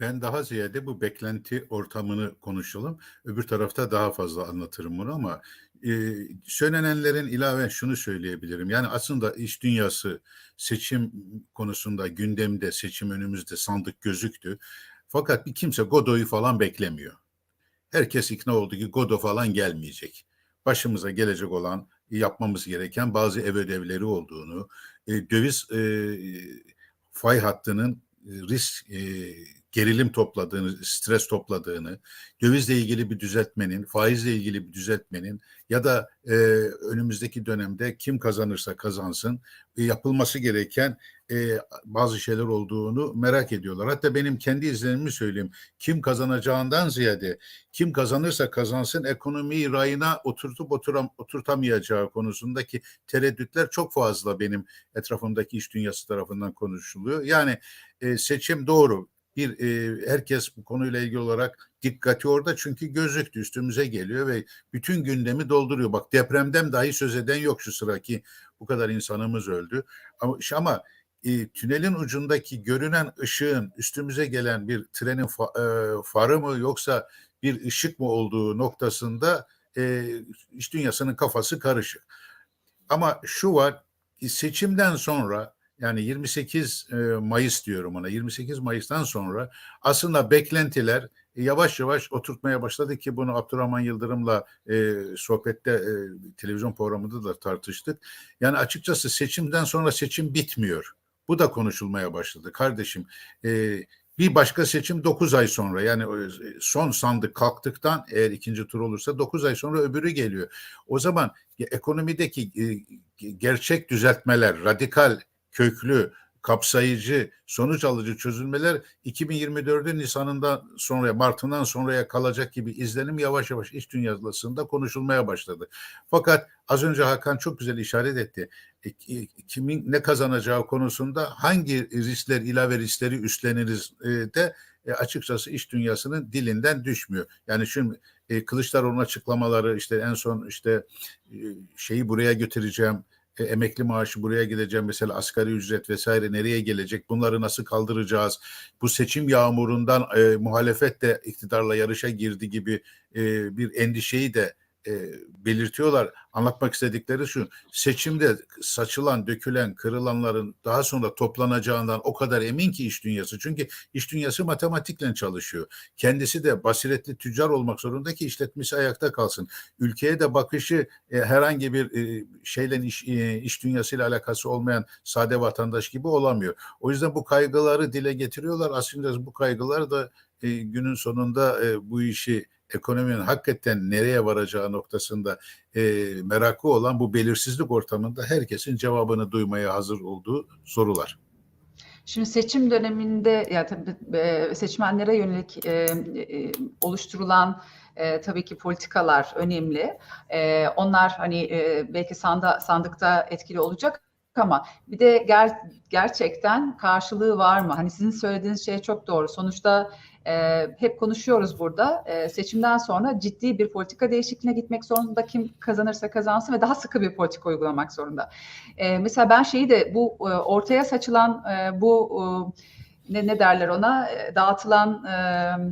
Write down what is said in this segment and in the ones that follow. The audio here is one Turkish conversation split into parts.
Ben daha ziyade bu beklenti ortamını konuşalım. Öbür tarafta daha fazla anlatırım bunu ama e, söylenenlerin ilave şunu söyleyebilirim. Yani aslında iş dünyası seçim konusunda gündemde, seçim önümüzde sandık gözüktü. Fakat bir kimse Godoy'u falan beklemiyor. Herkes ikna oldu ki Godo falan gelmeyecek. Başımıza gelecek olan yapmamız gereken bazı ev ödevleri olduğunu, e, döviz e, fay hattının risk e, gerilim topladığını, stres topladığını, dövizle ilgili bir düzeltmenin, faizle ilgili bir düzeltmenin ya da e, önümüzdeki dönemde kim kazanırsa kazansın e, yapılması gereken e, bazı şeyler olduğunu merak ediyorlar. Hatta benim kendi izlenimimi söyleyeyim. Kim kazanacağından ziyade kim kazanırsa kazansın ekonomiyi rayına oturtup oturam, oturtamayacağı konusundaki tereddütler çok fazla benim etrafımdaki iş dünyası tarafından konuşuluyor. Yani e, seçim doğru bir e, herkes bu konuyla ilgili olarak dikkati orada çünkü gözüktü üstümüze geliyor ve bütün gündemi dolduruyor. Bak depremden dahi söz eden yok şu sıra ki bu kadar insanımız öldü. Ama, ama e, tünelin ucundaki görünen ışığın üstümüze gelen bir trenin fa, e, farı mı yoksa bir ışık mı olduğu noktasında e, iş dünyasının kafası karışık. Ama şu var seçimden sonra yani 28 Mayıs diyorum ona 28 Mayıs'tan sonra aslında beklentiler yavaş yavaş oturtmaya başladı ki bunu Abdurrahman Yıldırım'la e, sohbette e, televizyon programında da tartıştık. Yani açıkçası seçimden sonra seçim bitmiyor. Bu da konuşulmaya başladı. Kardeşim e, bir başka seçim 9 ay sonra yani son sandık kalktıktan eğer ikinci tur olursa 9 ay sonra öbürü geliyor. O zaman ekonomideki gerçek düzeltmeler, radikal köklü, kapsayıcı, sonuç alıcı çözülmeler 2024'ün Nisan'ından sonra, Mart'ından sonraya kalacak gibi izlenim yavaş yavaş iş dünyasında konuşulmaya başladı. Fakat az önce Hakan çok güzel işaret etti. E, kimin ne kazanacağı konusunda hangi riskler, ilave riskleri üstleniriz e, de e, açıkçası iş dünyasının dilinden düşmüyor. Yani şimdi e, Kılıçdaroğlu'nun açıklamaları işte en son işte e, şeyi buraya götüreceğim, e, emekli maaşı buraya gideceğim mesela asgari ücret vesaire nereye gelecek bunları nasıl kaldıracağız? Bu seçim yağmurundan e, muhalefet de iktidarla yarışa girdi gibi e, bir endişeyi de e, belirtiyorlar. Anlatmak istedikleri şu seçimde saçılan, dökülen, kırılanların daha sonra toplanacağından o kadar emin ki iş dünyası. Çünkü iş dünyası matematikle çalışıyor. Kendisi de basiretli tüccar olmak zorunda ki işletmesi ayakta kalsın. Ülkeye de bakışı e, herhangi bir e, şeyle iş, e, iş dünyasıyla alakası olmayan sade vatandaş gibi olamıyor. O yüzden bu kaygıları dile getiriyorlar. Aslında bu kaygılar da e, günün sonunda e, bu işi ekonominin hakikaten nereye varacağı noktasında e, merakı olan bu belirsizlik ortamında herkesin cevabını duymaya hazır olduğu sorular. Şimdi seçim döneminde ya tabii seçmenlere yönelik e, oluşturulan e, tabii ki politikalar önemli. E, onlar hani e, belki sanda, sandıkta etkili olacak ama bir de ger gerçekten karşılığı var mı? Hani sizin söylediğiniz şey çok doğru. Sonuçta e, hep konuşuyoruz burada. E, seçimden sonra ciddi bir politika değişikliğine gitmek zorunda. Kim kazanırsa kazansın ve daha sıkı bir politika uygulamak zorunda. E, mesela ben şeyi de bu e, ortaya saçılan e, bu e, ne, ne derler ona e, dağıtılan e,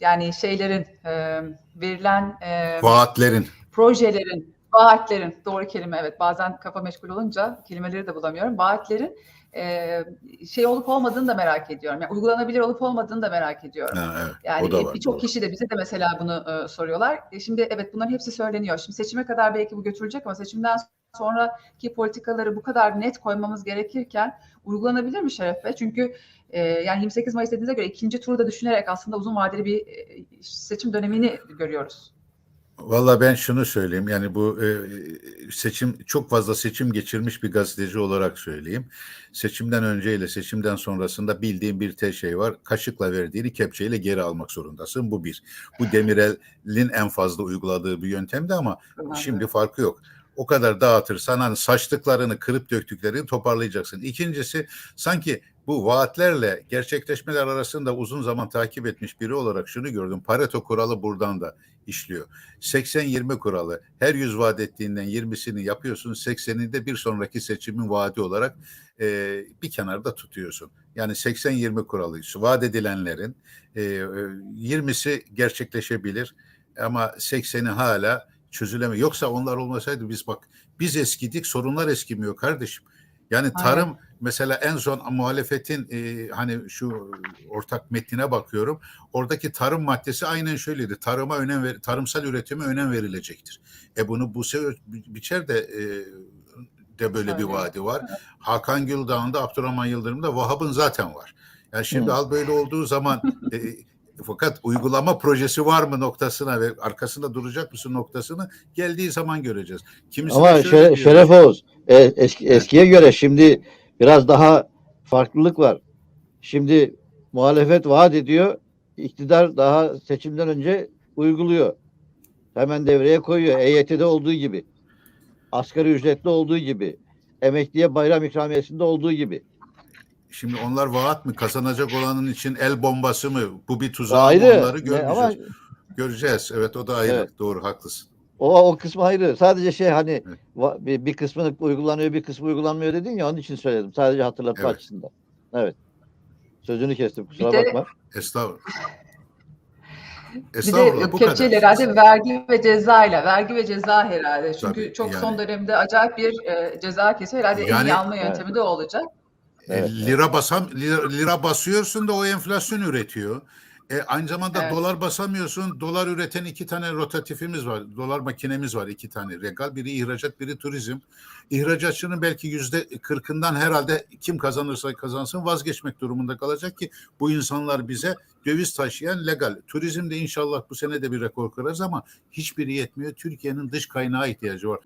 yani şeylerin e, verilen e, vaatlerin projelerin vaatlerin doğru kelime evet bazen kafa meşgul olunca kelimeleri de bulamıyorum vaatlerin e, şey olup olmadığını da merak ediyorum. Yani uygulanabilir olup olmadığını da merak ediyorum. Ha, evet, yani birçok kişi de bize de mesela bunu e, soruyorlar. E, şimdi evet bunların hepsi söyleniyor. Şimdi seçime kadar belki bu götürecek ama seçimden sonraki politikaları bu kadar net koymamız gerekirken uygulanabilir mi Şeref Bey? Çünkü e, yani 28 Mayıs dediğinize göre ikinci turu da düşünerek aslında uzun vadeli bir e, seçim dönemini görüyoruz. Valla ben şunu söyleyeyim yani bu e, seçim çok fazla seçim geçirmiş bir gazeteci olarak söyleyeyim. Seçimden önceyle seçimden sonrasında bildiğim bir tek şey var. Kaşıkla verdiğini kepçeyle geri almak zorundasın. Bu bir. Bu Demirel'in en fazla uyguladığı bir yöntemdi ama şimdi farkı yok o kadar dağıtırsan hani saçtıklarını kırıp döktüklerini toparlayacaksın. İkincisi sanki bu vaatlerle gerçekleşmeler arasında uzun zaman takip etmiş biri olarak şunu gördüm. Pareto kuralı buradan da işliyor. 80-20 kuralı. Her 100 vaat ettiğinden 20'sini yapıyorsun. 80'ini de bir sonraki seçimin vaadi olarak e, bir kenarda tutuyorsun. Yani 80-20 kuralı. Vaat edilenlerin e, e, 20'si gerçekleşebilir ama 80'i hala çözülemiyor. Yoksa onlar olmasaydı biz bak biz eskidik sorunlar eskimiyor kardeşim. Yani tarım mesela en son muhalefetin e, hani şu ortak metnine bakıyorum. Oradaki tarım maddesi aynen şöyleydi. Tarıma önem ver, tarımsal üretime önem verilecektir. E bunu bu sefer biçer de e, de böyle bir vaadi var. Hakan Güldağ'ında Abdurrahman Yıldırım'da Vahap'ın zaten var. Yani şimdi al böyle olduğu zaman e, fakat uygulama projesi var mı noktasına ve arkasında duracak mısın noktasını geldiği zaman göreceğiz. Kimisi Ama şöyle diyor, Şeref Oğuz e, eski, eskiye göre şimdi biraz daha farklılık var. Şimdi muhalefet vaat ediyor, iktidar daha seçimden önce uyguluyor. Hemen devreye koyuyor. EYT'de olduğu gibi. Asgari ücretli olduğu gibi. Emekliye bayram ikramiyesinde olduğu gibi. Şimdi onlar vaat mı kazanacak olanın için el bombası mı bu bir tuzak mı Ayrı. onları görmeyeceğiz. ama Göreceğiz. Evet o da ayrı. Evet. Doğru haklısın. O, o kısmı ayrı. Sadece şey hani Evet. va- bir, bir kısmı uygulanıyor bir kısmı uygulanmıyor dedin ya onun için söyledim. Sadece hatırlatma Evet. açısından. Evet. Sözünü kestim kusura Bir de- bakma. Estağfurullah. Bir Estağfurullah de kepçeyle herhalde vergi ve cezayla. Vergi ve ceza herhalde. Çünkü Tabii, çok yani. son dönemde acayip bir e, ceza kesiyor. Herhalde en Yani- iyi alma Evet. yöntemi de o olacak. E, Evet, lira basam lira, lira basıyorsun da o enflasyon üretiyor. E, aynı zamanda Evet. dolar basamıyorsun. Dolar üreten iki tane rotatifimiz var. Dolar makinemiz var iki tane. Regal biri ihracat biri turizm. İhracatçının belki yüzde kırkından herhalde kim kazanırsa kazansın vazgeçmek durumunda kalacak ki bu insanlar bize döviz taşıyan legal. Turizmde inşallah bu sene de bir rekor kırarız ama hiçbiri yetmiyor. Türkiye'nin dış kaynağa ihtiyacı var.